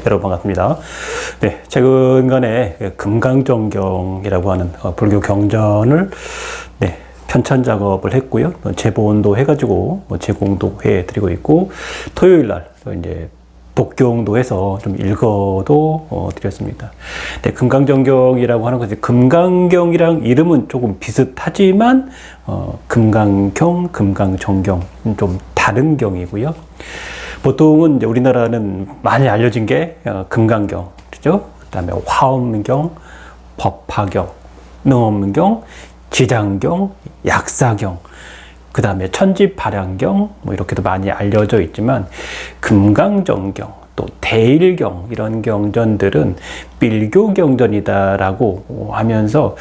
네, 여러분 반갑습니다. 네, 최근간에 그 금강정경이라고 하는 어, 불교 경전을 네, 편찬 작업을 했고요. 어, 제본도 해가지고 뭐 제공도 해드리고 있고 토요일 날또 이제 독경도 해서 좀 읽어도 어, 드렸습니다. 네, 금강정경이라고 하는 것이 금강경이랑 이름은 조금 비슷하지만 어, 금강경, 금강정경 좀 다른 경이고요. 보통은 이제 우리나라는 많이 알려진 게 어, 금강경, 그죠? 그 다음에 화엄경, 법화경, 능엄경, 지장경, 약사경, 그 다음에 천지발양경, 뭐 이렇게도 많이 알려져 있지만 금강정경, 또 대일경 이런 경전들은 밀교 경전이다라고 하면서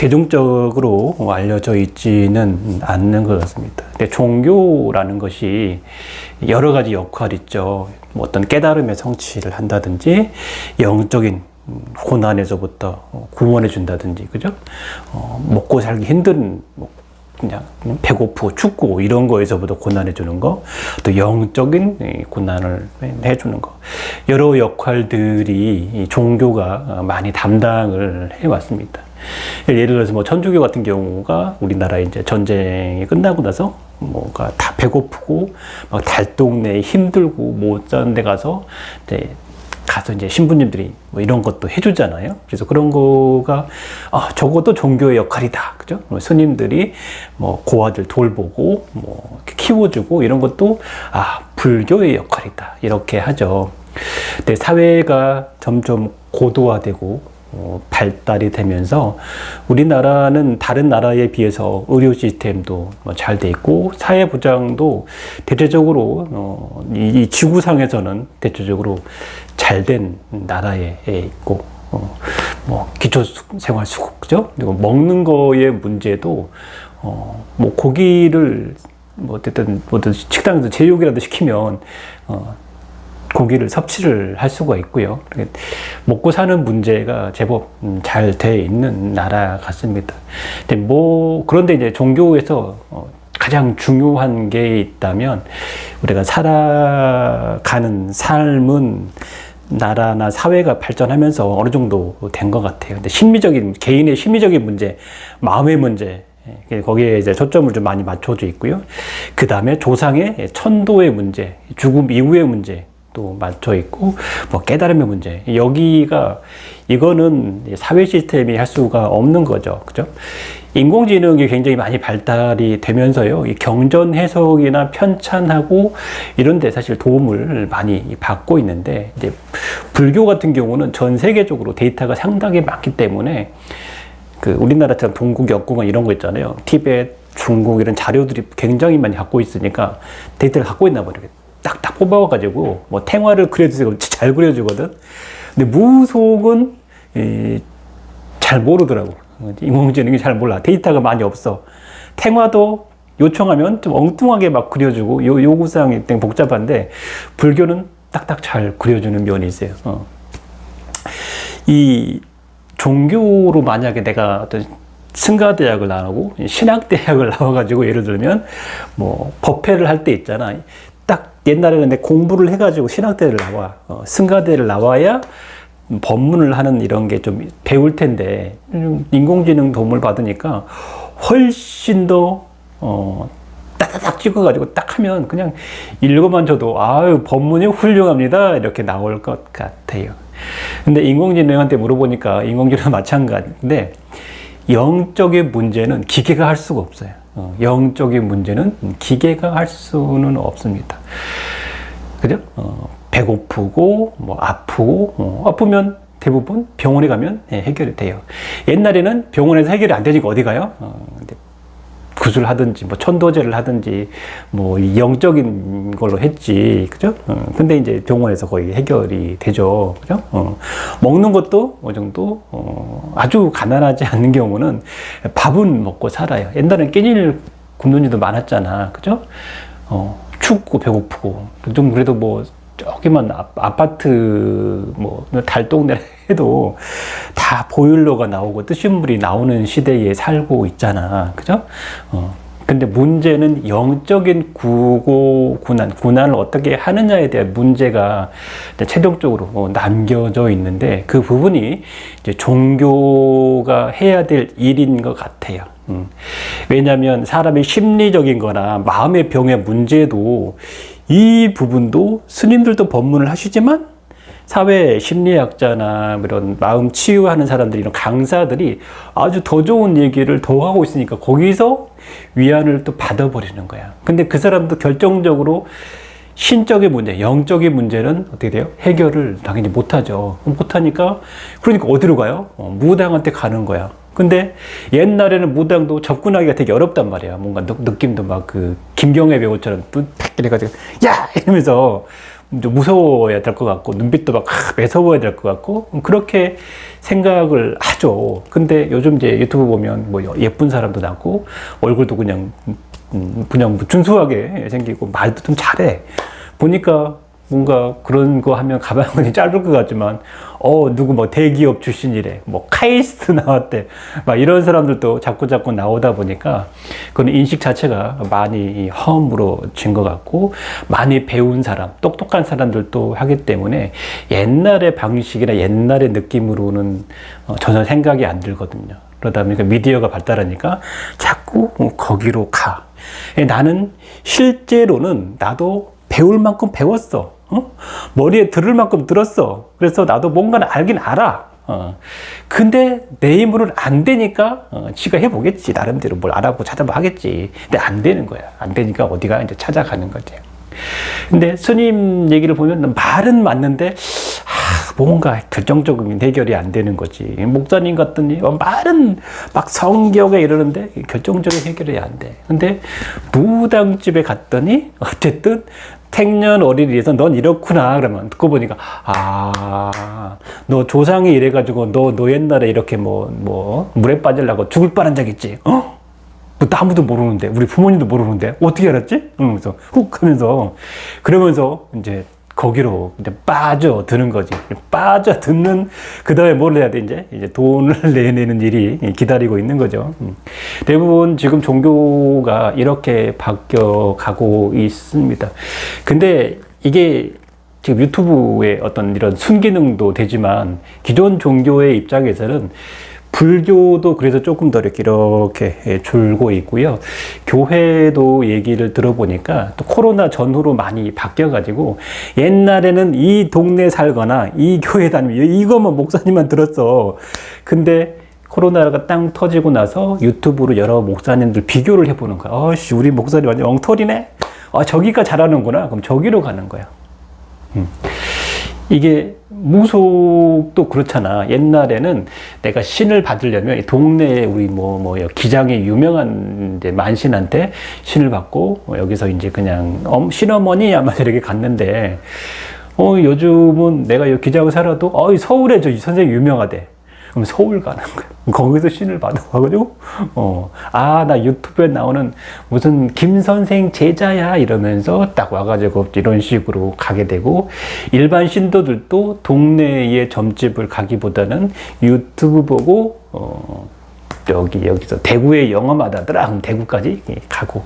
대중적으로 알려져 있지는 않는 것 같습니다. 근데 종교라는 것이 여러 가지 역할이 있죠. 뭐 어떤 깨달음의 성취를 한다든지 영적인 고난에서부터 구원해 준다든지 그죠? 어, 먹고 살기 힘든 뭐 그냥 배고프고 춥고 이런 거에서부터 고난해 주는 거, 또 영적인 고난을 해 주는 거. 여러 역할들이 종교가 많이 담당을 해 왔습니다. 예를 들어서 뭐 천주교 같은 경우가 우리나라 이제 전쟁이 끝나고 나서 뭐가 다 배고프고 막 달동네 힘들고 못 사는 데 가서 이제 가서 이제 신부님들이 뭐 이런 것도 해주잖아요. 그래서 그런 거가 아 저것도 종교의 역할이다, 그죠? 뭐 스님들이 뭐 고아들 돌보고 뭐 키워주고 이런 것도 아 불교의 역할이다 이렇게 하죠. 근데 사회가 점점 고도화되고 어, 발달이 되면서 우리나라는 다른 나라에 비해서 의료 시스템도 뭐잘 돼 있고 사회 보장도 대체적으로 어, 이, 이 지구상에서는 대체적으로 잘 된 나라에 있고 어, 뭐 기초 생활 수급 그죠? 그리고 먹는 거의 문제도 어, 뭐 고기를 뭐 어쨌든 뭐든 식당에서 제육이라도 시키면 어, 고기를 섭취를 할 수가 있고요. 먹고 사는 문제가 제법 음, 잘돼 있는 나라 같습니다. 근데 뭐 그런데 이제 종교에서 어, 가장 중요한 게 있다면 우리가 살아가는 삶은 나라나 사회가 발전하면서 어느 정도 된 것 같아요. 근데 심리적인 개인의 심리적인 문제, 마음의 문제 예, 거기에 이제 초점을 좀 많이 맞춰져 있고요. 그 다음에 조상의 천도의 문제, 죽음 이후의 문제, 또 맞춰 있고 뭐 깨달음의 문제. 여기가 이거는 사회 시스템이 할 수가 없는 거죠. 그죠? 인공지능이 굉장히 많이 발달이 되면서요 이 경전 해석이나 편찬하고 이런 데 사실 도움을 많이 받고 있는데 이제 불교 같은 경우는 전 세계적으로 데이터가 상당히 많기 때문에 그 우리나라처럼 동국 역국은 이런 거 있잖아요. 티베트 중국 이런 자료들이 굉장히 많이 갖고 있으니까 데이터를 갖고 있나 버리겠다 딱딱 뽑아가지고 뭐 탱화를 그려주세요. 잘 그려주거든. 근데 무속은 이, 잘 모르더라고. 인공지능이 잘 몰라. 데이터가 많이 없어. 탱화도 요청하면 좀 엉뚱하게 막 그려주고 요, 요구사항이 땡 복잡한데 불교는 딱딱 잘 그려주는 면이 있어요. 어. 이 종교로 만약에 내가 어떤 승가대학을 나오고 신학대학을 나와가지고 예를 들면 뭐 법회를 할 때 있잖아. 딱 옛날에는 내 공부를 해가지고 신학대를 나와 어, 승가대를 나와야 법문을 하는 이런 게 좀 배울 텐데 인공지능 도움을 받으니까 훨씬 더 어, 따다닥 찍어가지고 딱 하면 그냥 읽어만 줘도 아유 법문이 훌륭합니다 이렇게 나올 것 같아요. 근데 인공지능한테 물어보니까 인공지능 마찬가지인데 영적인 문제는 기계가 할 수가 없어요. 어, 영적인 문제는 기계가 할 수는 없습니다. 그죠? 어, 배고프고, 뭐, 아프고, 어, 아프면 대부분 병원에 가면 예, 해결이 돼요. 옛날에는 병원에서 해결이 안 되니까 어디 가요? 어, 구슬 하든지 뭐 천도제를 하든지 뭐 영적인 걸로 했지 그죠? 어, 근데 이제 병원에서 거의 해결이 되죠 그죠? 어, 먹는 것도 어느 정도 어, 아주 가난하지 않는 경우는 밥은 먹고 살아요 옛날엔 끼니를 굶는 일도 많았잖아 그죠? 어, 춥고 배고프고 좀 그래도 뭐 저기만 아파트 뭐 달동네 해도 다 보일러가 나오고 뜨신 물이 나오는 시대에 살고 있잖아. 그죠? 어. 근데 문제는 영적인 구고 군안, 군안을 어떻게 하느냐에 대한 문제가 최종적으로 어, 남겨져 있는데 그 부분이 이제 종교가 해야 될 일인 것 같아요. 음. 왜냐하면 사람의 심리적인 거나 마음의 병의 문제도 이 부분도 스님들도 법문을 하시지만 사회 심리학자나 이런 마음 치유하는 사람들이 이런 강사들이 아주 더 좋은 얘기를 더 하고 있으니까 거기서 위안을 또 받아버리는 거야. 근데 그 사람도 결정적으로 신적인 문제, 영적인 문제는 어떻게 돼요? 해결을 당연히 못하죠. 못하니까, 그러니까 어디로 가요? 어, 무당한테 가는 거야. 근데 옛날에는 무당도 접근하기가 되게 어렵단 말이야. 뭔가 느, 느낌도 막 그 김경애 배우처럼 뚝 이래가지고 야 이러면서 좀 무서워야 될 것 같고 눈빛도 막 아, 매서워야 될 것 같고 그렇게 생각을 하죠. 근데 요즘 이제 유튜브 보면 뭐 예쁜 사람도 많고 얼굴도 그냥 음, 그냥 뭐 준수하게 생기고 말도 좀 잘해. 보니까 뭔가 그런 거 하면 가방이 짧을 것 같지만 어 누구 뭐 대기업 출신이래 뭐 카이스트 나왔대 막 이런 사람들도 자꾸 자꾸 나오다 보니까 그런 인식 자체가 많이 허물어진 것 같고 많이 배운 사람 똑똑한 사람들도 하기 때문에 옛날의 방식이나 옛날의 느낌으로는 어, 전혀 생각이 안 들거든요 그러다 보니까 미디어가 발달하니까 자꾸 거기로 가 예, 나는 실제로는 나도 배울 만큼 배웠어. 어? 머리에 들을 만큼 들었어. 그래서 나도 뭔가는 알긴 알아. 어. 근데 내 힘으로는 안 되니까 어, 지가 해보겠지. 나름대로 뭘 알아보고 찾아봐 하겠지. 근데 안 되는 거야. 안 되니까 어디가 이제 찾아가는 거지. 근데 스님 얘기를 보면 말은 맞는데 아, 뭔가 결정적인 해결이 안 되는 거지. 목사님 같더니 어, 말은 막 성경에 이러는데 결정적인 해결이 안 돼. 근데 무당집에 갔더니 어쨌든 생년 어린이에서 넌 이렇구나 그러면 듣고 보니까 아 너 조상이 이래가지고 너 너 옛날에 이렇게 뭐뭐 물에 빠질라고 죽을 뻔한 적 있지 어? 뭐 아무도 모르는데 우리 부모님도 모르는데 어떻게 알았지? 그러면서 훅 하면서 그러면서 이제 거기로 이제 빠져드는 거지. 빠져드는, 그 다음에 뭘 해야 돼, 이제? 이제 돈을 내내는 일이 기다리고 있는 거죠. 음. 대부분 지금 종교가 이렇게 바뀌어 가고 있습니다. 근데 이게 지금 유튜브의 어떤 이런 순기능도 되지만 기존 종교의 입장에서는 불교도 그래서 조금 더 이렇게 이렇게 예, 줄고 있고요. 교회도 얘기를 들어보니까 또 코로나 전후로 많이 바뀌어가지고 옛날에는 이 동네 살거나 이 교회 다니면 이거만 목사님만 들었어. 근데 코로나가 땅 터지고 나서 유튜브로 여러 목사님들 비교를 해보는 거야. 어씨, 우리 목사님 완전 엉터리네? 아, 저기가 잘하는구나. 그럼 저기로 가는 거야. 음. 이게 무속도 그렇잖아. 옛날에는 내가 신을 받으려면 동네에 우리 뭐, 뭐, 기장이 유명한 이제 만신한테 신을 받고 뭐 여기서 이제 그냥 엄, 신어머니 아마 이렇게 갔는데 어, 요즘은 내가 기장을 살아도 어, 서울에 저 선생님 유명하대. 그럼 서울 가는 거야. 거기서 신을 받아가지고, 어, 아, 나 유튜브에 나오는 무슨 김 선생 제자야 이러면서 딱 와가지고 이런 식으로 가게 되고, 일반 신도들도 동네의 점집을 가기보다는 유튜브 보고, 어, 여기, 여기서 대구에 영어마다더라. 그럼 대구까지 가고,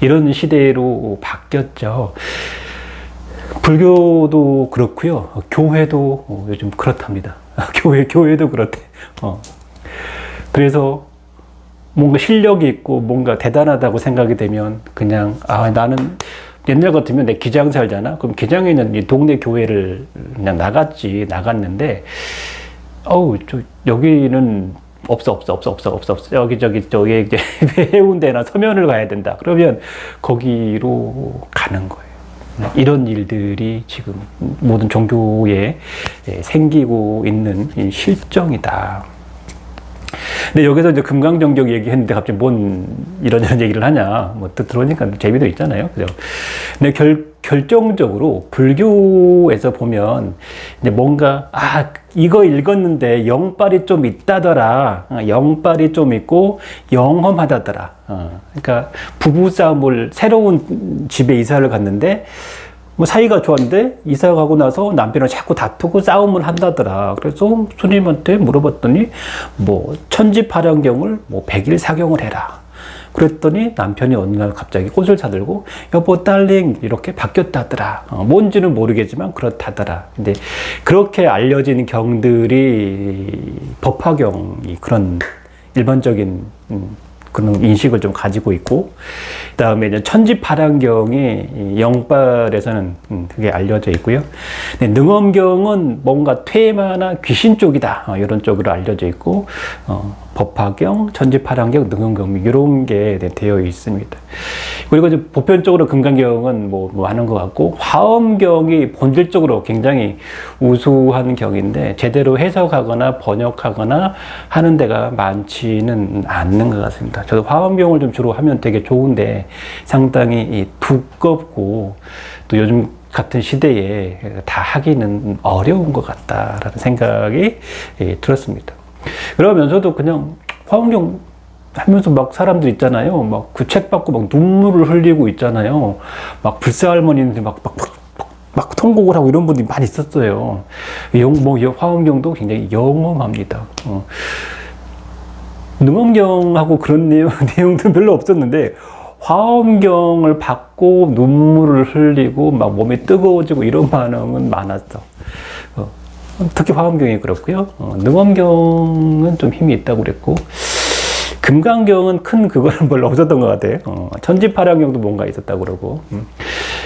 이런 시대로 바뀌었죠. 불교도 그렇고요. 교회도 어, 요즘 그렇답니다. 교회, 교회도 그렇대. 어. 그래서 뭔가 실력이 있고 뭔가 대단하다고 생각이 되면 그냥, 아, 나는 옛날 같으면 내 기장 살잖아? 그럼 기장에 있는 이 동네 교회를 그냥 나갔지, 나갔는데, 어우, 저, 여기는 없어, 없어, 없어, 없어, 없어, 없어. 여기, 저기, 저기, 이제 해운대나 서면을 가야 된다. 그러면 거기로 가는 거예요. 이런 일들이 지금 모든 종교에 예, 생기고 있는 실정이다. 근데 여기서 이제 금강정격 얘기했는데 갑자기 뭔 이런저런 얘기를 하냐. 뭐 들어오니까 재미도 있잖아요. 그죠? 근데 결, 결정적으로 불교에서 보면 이제 뭔가, 아, 이거 읽었는데 영빨이 좀 있다더라. 어, 영빨이 좀 있고 영험하다더라. 어, 그러니까 부부싸움을 새로운 집에 이사를 갔는데 뭐 사이가 좋았는데 이사 가고 나서 남편을 자꾸 다투고 싸움을 한다더라. 그래서 스님한테 물어봤더니 뭐 천지파량경을 뭐 백일 사경을 해라. 그랬더니 남편이 어느 날 갑자기 꽃을 사들고 여보 딸링 이렇게 바뀌었다더라. 어, 뭔지는 모르겠지만 그렇다더라. 근데 그렇게 알려진 경들이 법화경이 그런 일반적인 음, 그런 인식을 좀 가지고 있고 그다음에 이제 천지파랑경이 이 영발에서는 음, 그게 알려져 있고요. 능엄경은 뭔가 퇴마나 귀신 쪽이다 어, 이런 쪽으로 알려져 있고 어, 법화경, 천지파랑경, 능엄경 이런 게 네, 되어 있습니다. 그리고 이제 보편적으로 금강경은 뭐, 뭐 하는 것 같고 화엄경이 본질적으로 굉장히 우수한 경인데 제대로 해석하거나 번역하거나 하는 데가 많지는 않는 것 같습니다. 저도 화엄경을 좀 주로 하면 되게 좋은데 상당히 이 두껍고 또 요즘 같은 시대에 다 하기는 어려운 것 같다라는 생각이 예, 들었습니다. 그러면서도 그냥 화엄경 하면서 막 사람들 있잖아요. 막 그 책 받고 막 눈물을 흘리고 있잖아요. 막 불사 할머니들 막, 막, 막, 통곡을 하고 이런 분들이 많이 있었어요. 영, 뭐, 여- 화엄경도 굉장히 영험합니다. 어. 능엄경하고 그런 내용, 내용도 별로 없었는데, 화엄경을 받고 눈물을 흘리고 막 몸이 뜨거워지고 이런 반응은 많았어. 어, 특히 화엄경이 그렇고요. 어, 능엄경은 좀 힘이 있다고 그랬고, 금강경은 큰 그거는 별로 없었던 것 같아요. 어, 천지파랑경도 뭔가 있었다고 그러고. 음.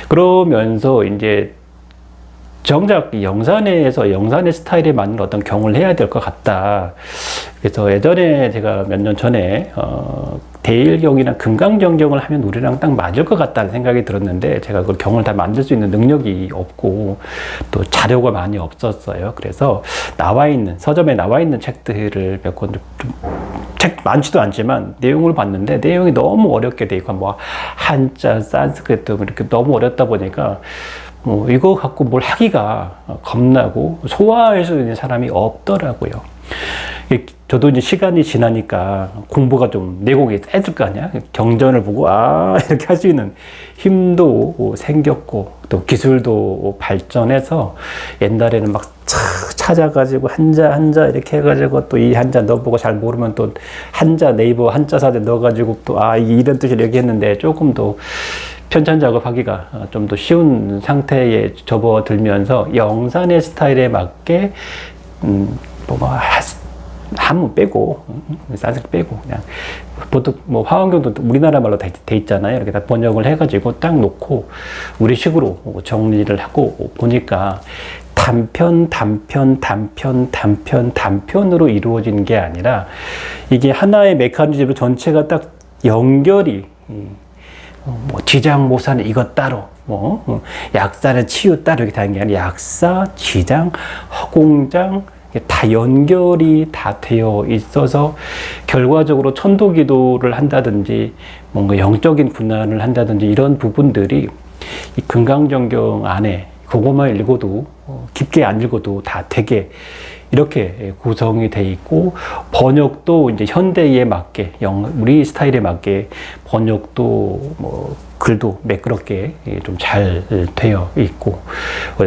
그러면서 이제 정작 이 영산에서 영산의 스타일에 맞는 어떤 경을 해야 될 것 같다. 그래서 예전에 제가 몇 년 전에 어, 대일경이나 금강정경을 하면 우리랑 딱 맞을 것 같다는 생각이 들었는데 제가 그 경을 다 만들 수 있는 능력이 없고 또 자료가 많이 없었어요. 그래서 나와 있는 서점에 나와 있는 책들을 몇 권 좀 책 많지도 않지만 내용을 봤는데 내용이 너무 어렵게 돼 있고 뭐 한자, 산스크리트 뭐 이렇게 너무 어렵다 보니까 뭐 이거 갖고 뭘 하기가 겁나고 소화할 수 있는 사람이 없더라고요. 저도 이제 시간이 지나니까 공부가 좀 내공이 세질 거 아니야. 경전을 보고 아 이렇게 할 수 있는 힘도 생겼고 또 기술도 발전해서 옛날에는 막 차- 찾아가지고 한자 한자 이렇게 해가지고 또 이 한자 넣어보고 잘 모르면 또 한자 네이버 한자 사제 넣어가지고 또 아 이런 뜻을 얘기했는데 조금 더 편찬 작업하기가 좀 더 쉬운 상태에 접어들면서 영산의 스타일에 맞게 음, 뭐 한문 빼고 사색 빼고 그냥 보통 뭐 화원경도 우리나라 말로 돼, 돼 있잖아요. 이렇게 다 번역을 해가지고 딱 놓고 우리식으로 정리를 하고 보니까 단편, 단편, 단편, 단편, 단편으로 이루어진 게 아니라 이게 하나의 메커니즘으로 전체가 딱 연결이 어, 뭐 지장 모사는 이것 따로 뭐 어, 약사는 치유 따로 이렇게 다는 게 아니라 약사, 지장, 허공장 다 연결이 다 되어 있어서 결과적으로 천도 기도를 한다든지 뭔가 영적인 분란을 한다든지 이런 부분들이 이 금강정경 안에 그것만 읽어도 어, 깊게 안 읽어도 다 되게 이렇게 구성이 돼 있고 번역도 이제 현대에 맞게 영, 우리 스타일에 맞게 번역도 뭐 글도 매끄럽게 좀 잘 되어 있고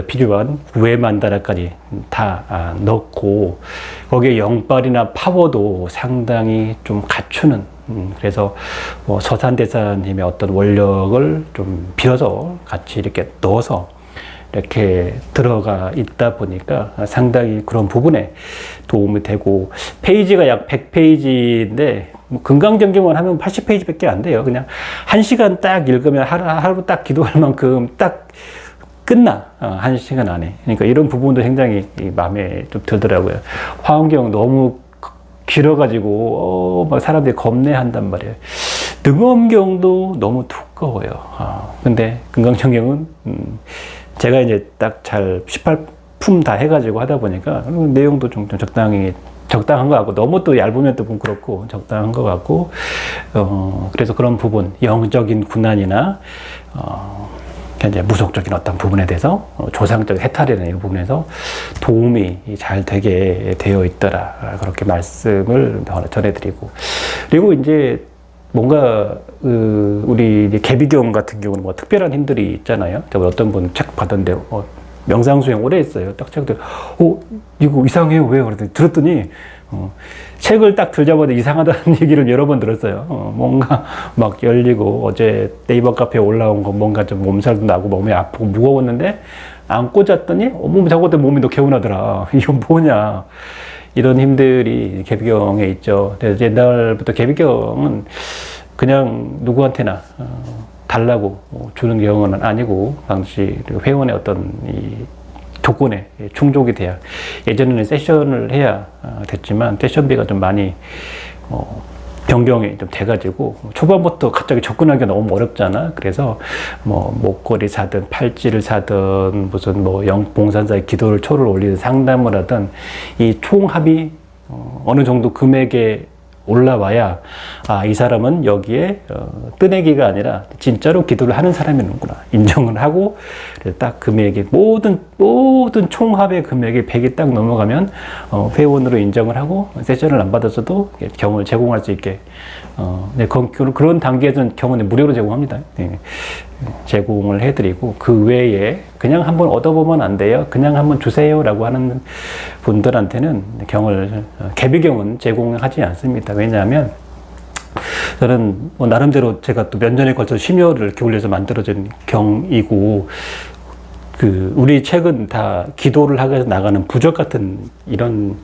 필요한 구애만다라까지 다 아, 넣고 거기에 영빨이나 파워도 상당히 좀 갖추는 음, 그래서 뭐 서산대사님의 어떤 원력을 좀 빌어서 같이 이렇게 넣어서 이렇게 들어가 있다 보니까 상당히 그런 부분에 도움이 되고 페이지가 약 100페이지인데 뭐 금강정경만 하면 80페이지밖에 안 돼요. 그냥 한 시간 딱 읽으면 하루, 딱 기도할 만큼 딱 끝나 어, 한 시간 안에. 그러니까 이런 부분도 굉장히 이 마음에 좀 들더라고요. 화엄경 너무 길어가지고 어, 막 사람들이 겁내한단 말이에요. 능엄경도 너무 두꺼워요. 아, 근데 금강정경은 음, 제가 이제 딱 잘 18품 다 해가지고 하다 보니까 음, 내용도 좀, 좀 적당히 적당한 것 같고 너무 또 얇으면 또 그렇고 적당한 것 같고 어, 그래서 그런 부분 영적인 군난이나 어, 현재 무속적인 어떤 부분에 대해서 어, 조상적 해탈이나 이런 부분에서 도움이 잘 되게 되어 있더라. 그렇게 말씀을 전해드리고. 그리고 이제 뭔가 그 우리 개비경 같은 경우는 뭐 특별한 힘들이 있잖아요. 제가 어떤 분 책 받았는데 어, 명상 수행 오래 했어요. 딱 책들, 어, 이거 이상해요. 왜? 그랬더니 들었더니, 어, 책을 딱 들자마자 이상하다는 얘기를 여러 번 들었어요. 어, 뭔가 막 열리고, 어제 네이버 카페에 올라온 거 뭔가 좀 몸살도 나고 몸이 아프고 무거웠는데, 안 꽂았더니, 어, 몸이 자꾸 몸이 더 개운하더라. 이건 뭐냐. 이런 힘들이 개비경에 있죠. 옛날부터 개비경은 그냥 누구한테나 어, 달라고 어, 주는 경우는 아니고 당시 그 회원의 어떤 이 조건에 충족이 돼야 예전에는 세션을 해야 어, 됐지만 세션비가 좀 많이 어, 변경이 좀 돼가지고 초반부터 갑자기 접근하기가 너무 어렵잖아. 그래서 뭐 목걸이 사든 팔찌를 사든 무슨 뭐 영 봉산사의 기도를 초를 올리든 상담을 하든 이 총합이 어, 어느 정도 금액에 올라와야 아 이 사람은 여기에 어, 뜨내기가 아니라 진짜로 기도를 하는 사람이는구나 인정을 하고 딱 금액이 모든 모든 총합의 금액이 100이 딱 넘어가면 어, 회원으로 인정을 하고 세션을 안 받았어도 경을 제공할 수 있게 어, 네, 그런 단계에서는 경은 무료로 제공합니다. 네. 제공을 해드리고 그 외에 그냥 한번 얻어보면 안 돼요. 그냥 한번 주세요라고 하는 분들한테는 경을 어, 개비경은 제공하지 않습니다. 왜냐하면 저는 뭐 나름대로 제가 또몇 년에 걸쳐 심혈을 기울여서 만들어진 경이고 그 우리 책은 다 기도를 하게 나가는 부적 같은 이런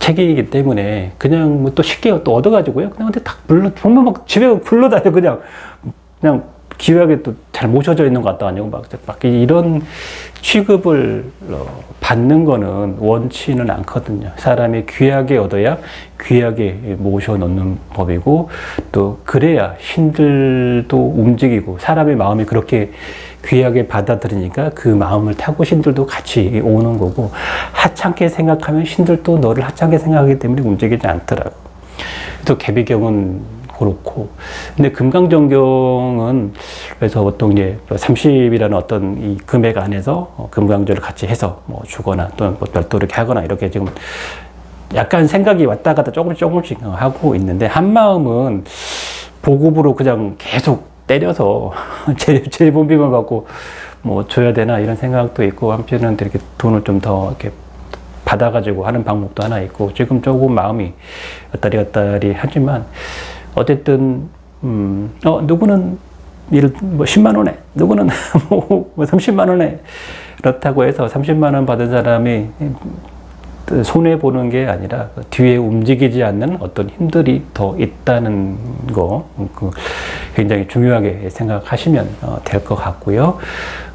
책이기 때문에 그냥 뭐 또 쉽게 또 얻어가지고요. 그냥 근데 딱 불러 정말 막 집에 굴러다녀 그냥 그냥 기획에 또잘 모셔져 있는 것도 아니고 막, 막 이런 취급을 어, 받는 거는 원치는 않거든요. 사람이 귀하게 얻어야 귀하게 모셔 놓는 법이고 또 그래야 신들도 움직이고 사람의 마음이 그렇게 귀하게 받아들이니까 그 마음을 타고 신들도 같이 오는 거고 하찮게 생각하면 신들도 너를 하찮게 생각하기 때문에 움직이지 않더라고. 또 개비경은 그렇고. 근데 금강정경은 그래서 보통 이제 30이라는 어떤 이 금액 안에서 어, 금강조를 같이 해서 뭐 주거나 또는 뭐 별도로 이렇게 하거나 이렇게 지금 약간 생각이 왔다 갔다 조금씩 조금씩 하고 있는데 한 마음은 보급으로 그냥 계속 때려서 제, 재본비만 받고 뭐 줘야 되나 이런 생각도 있고 한편은 이렇게 돈을 좀 더 이렇게 받아가지고 하는 방법도 하나 있고 지금 조금 마음이 왔다리 갔다리 하지만 어쨌든 음, 어 누구는 이를 뭐 10만 원에 누구는 뭐 30만 원에 그렇다고 해서 30만 원 받은 사람이 손해 보는 게 아니라 그 뒤에 움직이지 않는 어떤 힘들이 더 있다는 거그 굉장히 중요하게 생각하시면 어, 될것 같고요.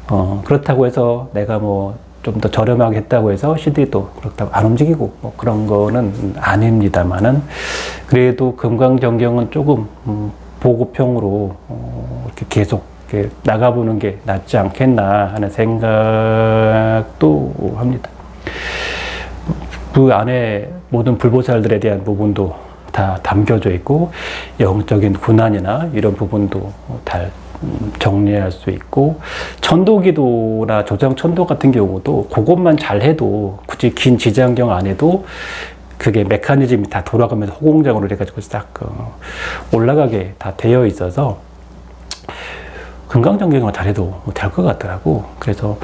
어, 그렇다고 해서 내가 뭐 좀 더 저렴하게 했다고 해서 시들이 또 그렇다고 안 움직이고 뭐 그런 거는 아닙니다만은 그래도 금강정경은 조금 음, 보급형으로 어, 이렇게 계속 이렇게 나가보는 게 낫지 않겠나 하는 생각도 합니다. 그 안에 모든 불보살들에 대한 부분도 다 담겨져 있고 영적인 군안이나 이런 부분도 잘 음, 정리할 수 있고 천도기도나 조장 천도 같은 경우도 그것만 잘 해도 굳이 긴 지장경 안 해도 그게 메커니즘이 다 돌아가면서 호공장으로 돼가지고 싹 어, 올라가게 다 되어 있어서 금강정경을 잘해도 될 것 같더라고. 그래서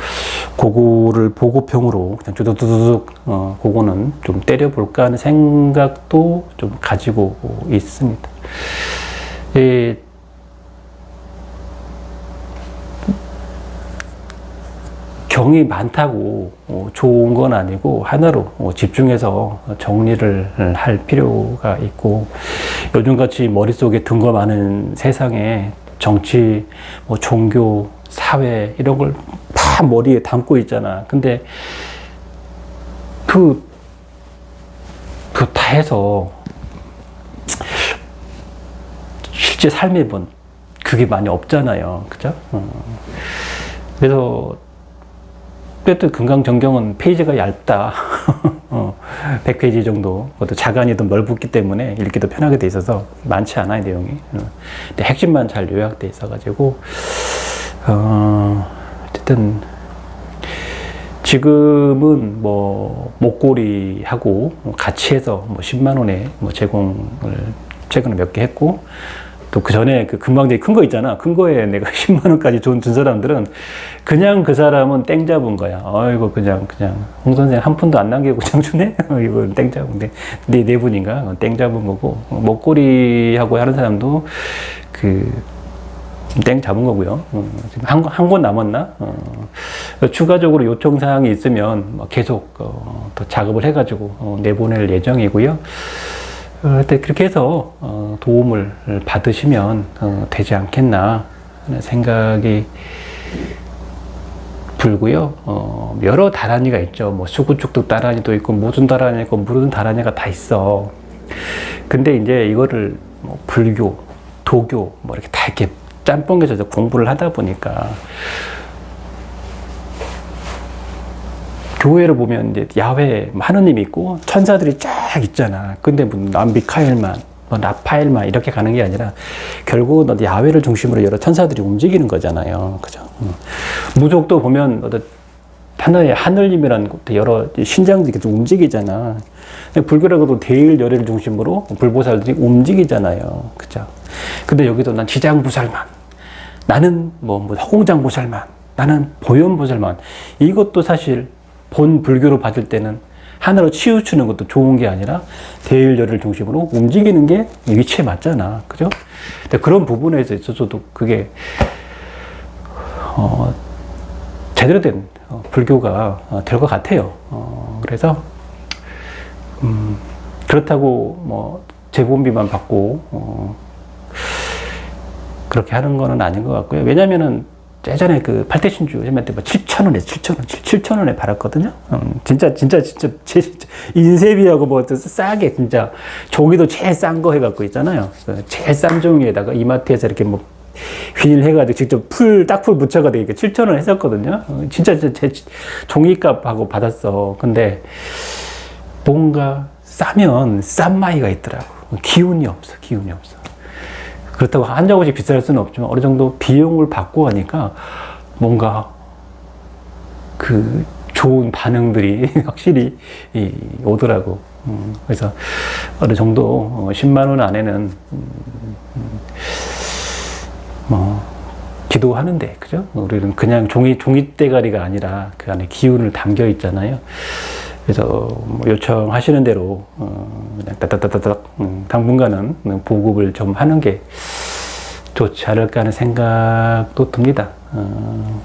그거를 보급형으로 그냥 두둑두둑 어, 그거는 좀 때려볼까 하는 생각도 좀 가지고 있습니다. 이 경이 많다고 어, 좋은 건 아니고 하나로 어, 집중해서 정리를 할 필요가 있고 요즘같이 머릿속에 든 거 많은 세상에 정치, 뭐 종교, 사회 이런 걸 다 머리에 담고 있잖아. 근데 그, 그 다 해서 실제 삶에 본 그게 많이 없잖아요. 그죠? 어. 그래서 어쨌든 금강정경은 페이지가 얇다. 어, 100페이지 정도. 그것도 좀 넓기 때문에 읽기도 편하게 돼 있어서 많지 않아요, 내용이. 어. 근데 핵심만 잘 요약돼 있어가지고, 어, 어쨌든, 지금은 뭐, 목걸이하고 같이 해서 뭐 10만원에 뭐 제공을 최근에 몇 개 했고, 또 그 전에 그 금방쟁이 큰 거 있잖아. 큰 거에 내가 10만 원까지 준, 준 사람들은 그냥 그 사람은 땡 잡은 거야. 아이고 그냥 그냥 홍 선생 한 푼도 안 남기고 그냥 주네. 이거 땡 잡은데 네, 네 분인가 땡 잡은 거고 어, 먹거리 하고 하는 사람도 그 땡 잡은 거고요. 어, 지금 한, 권- 한권 남았나? 어, 추가적으로 요청 사항이 있으면 뭐 계속 어, 더 작업을 해가지고 어, 내보낼 예정이고요. 어, 하여튼 그렇게 해서 어, 도움을 받으시면 어, 되지 않겠나 하는 생각이 들고요. 어, 여러 다란이가 있죠. 뭐 수구축도 다란이도 있고 무슨 다란이 있고 무슨 다란이가 다 있어. 근데 이제 이거를 뭐 불교, 도교 뭐 이렇게 다 이렇게 짬뽕해서 공부를 하다 보니까 교회를 보면 이제 야훼 하느님 있고 천사들이 쫙 있잖아. 근데 뭐 남비카엘만, 뭐 라파엘만 이렇게 가는 게 아니라 결국은 어디 야훼를 중심으로 여러 천사들이 움직이는 거잖아요. 그죠? 음. 무속도 보면 어떤 하나의 하늘님이라는 곳, 여러 신장들이 좀 움직이잖아. 불교라고도 대일 열애를 중심으로 불보살들이 움직이잖아요. 그죠? 근데 여기도 난 지장보살만, 나는 뭐, 뭐 허공장보살만, 나는 보현보살만. 이것도 사실 본 불교로 봤을 때는 하나로 치우치는 것도 좋은 게 아니라 대일열을 중심으로 움직이는 게 위치에 맞잖아. 그죠? 그런 부분에 있어서도 그게, 어, 제대로 된 어, 불교가 어, 될것 같아요. 어, 그래서, 음, 그렇다고 뭐, 재본비만 받고, 어, 그렇게 하는 거는 아닌 것 같고요. 왜냐면은 예전에 그 팔대신주 해면 때뭐 7천 원에 7천 원, 7천 원에 팔았거든요. 음, 진짜 진짜 진짜 제, 진짜 인쇄비하고 뭐 싸게 진짜 종이도 제일 싼 거 해갖고 있잖아요. 그 제일 싼 종이에다가 이마트에서 이렇게 뭐 휘닐 해가지고 직접 풀 딱풀 붙여가지고 이렇게 7천 원 했었거든요. 어, 진짜 진짜 제 종이값하고 받았어. 근데 뭔가 싸면 싼 마이가 있더라고. 기운이 없어, 기운이 없어. 그렇다고 한 자국씩 비쌀 수는 없지만 어느 정도 비용을 받고 하니까 뭔가 그 좋은 반응들이 확실히 이, 오더라고. 음, 그래서 어느 정도 어, 10만 원 안에는 음, 음, 뭐 기도하는데 그죠? 우리는 그냥 종이 종이 대가리가 아니라 그 안에 기운을 담겨 있잖아요. 그래서 뭐 요청하시는 대로 어, 그냥 따따따따닥 음, 당분간은 보급을 좀 하는 게 좋지 않을까 하는 생각도 듭니다. 어,